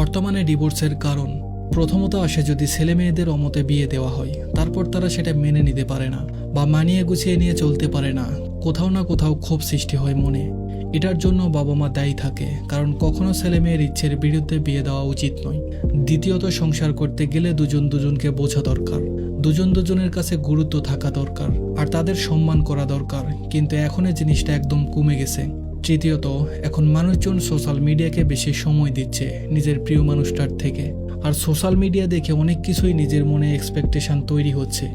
বর্তমানে ডিভোর্সের কারণ। প্রথমত আসে যদি ছেলে মেয়েদের অমতে বিয়ে দেওয়া হয়, তারপর তারা সেটা মেনে নিতে পারে না বা মানিয়ে গুছিয়ে নিয়ে চলতে পারে না। কোথাও না কোথাও ক্ষোভ সৃষ্টি হয় মনে। এটার জন্য বাবা মা দায়ী থাকে, কারণ কখনো ছেলে মেয়ের ইচ্ছের বিরুদ্ধে বিয়ে দেওয়া উচিত নয়। দ্বিতীয়ত, সংসার করতে গেলে দুজন দুজনকে বোঝা দরকার। দুজন দুজনের কাছে গুরুত্ব থাকা দরকার, আর তাদের সম্মান করা দরকার। কিন্তু এখন এই জিনিসটা একদম কমে গেছে। তৃতীয়ত, এখন মানুষজন সোশ্যাল মিডিয়াকে বেশি সময় দিচ্ছে নিজের প্রিয় মানুষটার থেকে। আর সোশ্যাল মিডিয়া দেখে অনেক কিছুই নিজের মনে এক্সপেকটেশন তৈরি হচ্ছে,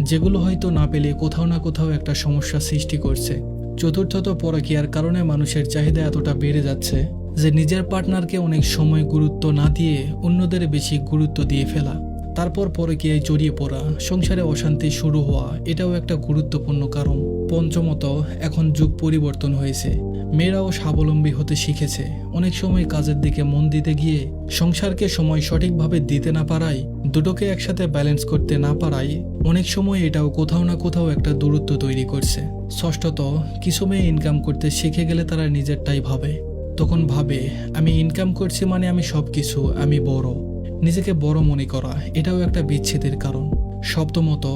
যেগুলো হয়তো না পেলে কোথাও না কোথাও একটা সমস্যা সৃষ্টি করছে। চতুর্থত পরকীয়ার কারণে মানুষের চাহিদা এতটা বেড়ে যাচ্ছে যে নিজের পার্টনারকে অনেক সময় গুরুত্ব না দিয়ে অন্যদের বেশি গুরুত্ব দিয়ে ফেলা। তারপর পরকীয়ায় জড়িয়ে পড়া, সংসারে অশান্তি শুরু হওয়া, এটাও একটা গুরুত্বপূর্ণ কারণ। পঞ্চমত, এখন যুগ পরিবর্তন হয়েছে। মেয়েরাও স্বাবলম্বী হতে শিখেছে। অনেক সময় কাজের দিকে মন দিতে গিয়ে সংসারকে সময় সঠিকভাবে দিতে না পারায়, দুটোকে একসাথে ব্যালেন্স করতে না পারায়, অনেক সময় এটাও কোথাও না কোথাও একটা দূরত্ব তৈরি করছে। ষষ্ঠত, কিছু মেয়ে ইনকাম করতে শিখে গেলে তারা নিজেরটাই ভাবে। তখন ভাবে, আমি ইনকাম করছি মানে আমি সব কিছু আমি বড়। নিজেকে বড় মনে করা, এটাও একটা বিচ্ছেদের কারণ। সপ্তমত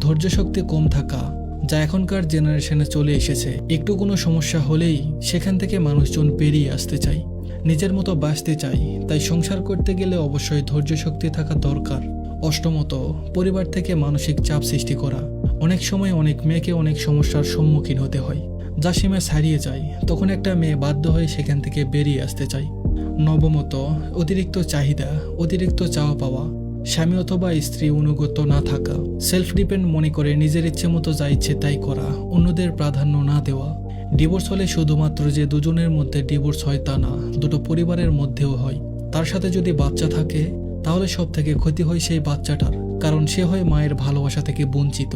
ধৈর্য শক্তি কম থাকা, যা এখনকার জেনারেশনে চলে এসেছে। একটু কোনো সমস্যা হলেই সেখান থেকে মানুষজন পেরিয়ে আসতে চায়। নিজের মতো বাঁচতে চাই তাই সংসার করতে গেলে অবশ্যই ধৈর্য শক্তি থাকা দরকার। অষ্টমত, পরিবার থেকে মানসিক চাপ সৃষ্টি করা। অনেক সময় অনেক মেয়েকে অনেক সমস্যার সম্মুখীন হতে হয়। যা সীমা ছাড়িয়ে যায়, তখন একটা মেয়ে বাধ্য হয়ে সেখান থেকে বেরিয়ে আসতে চায়। নবমত, অতিরিক্ত চাহিদা, অতিরিক্ত চাওয়া পাওয়া, স্বামী অথবা স্ত্রী অনুগত না থাকা। সেলফ ডিপেন্ড মনে করে নিজের ইচ্ছে মতো যা ইচ্ছে তাই করা, অন্যদের প্রাধান্য না দেওয়া। ডিভোর্স হলে শুধুমাত্র যে দুজনের মধ্যে ডিভোর্স হয় তা না, দুটো পরিবারের মধ্যেও হয়। তার সাথে যদি বাচ্চা থাকে, তাহলে সব থেকে ক্ষতি হয় সেই বাচ্চাটার, কারণ সে হয় মায়ের ভালোবাসা থেকে বঞ্চিত।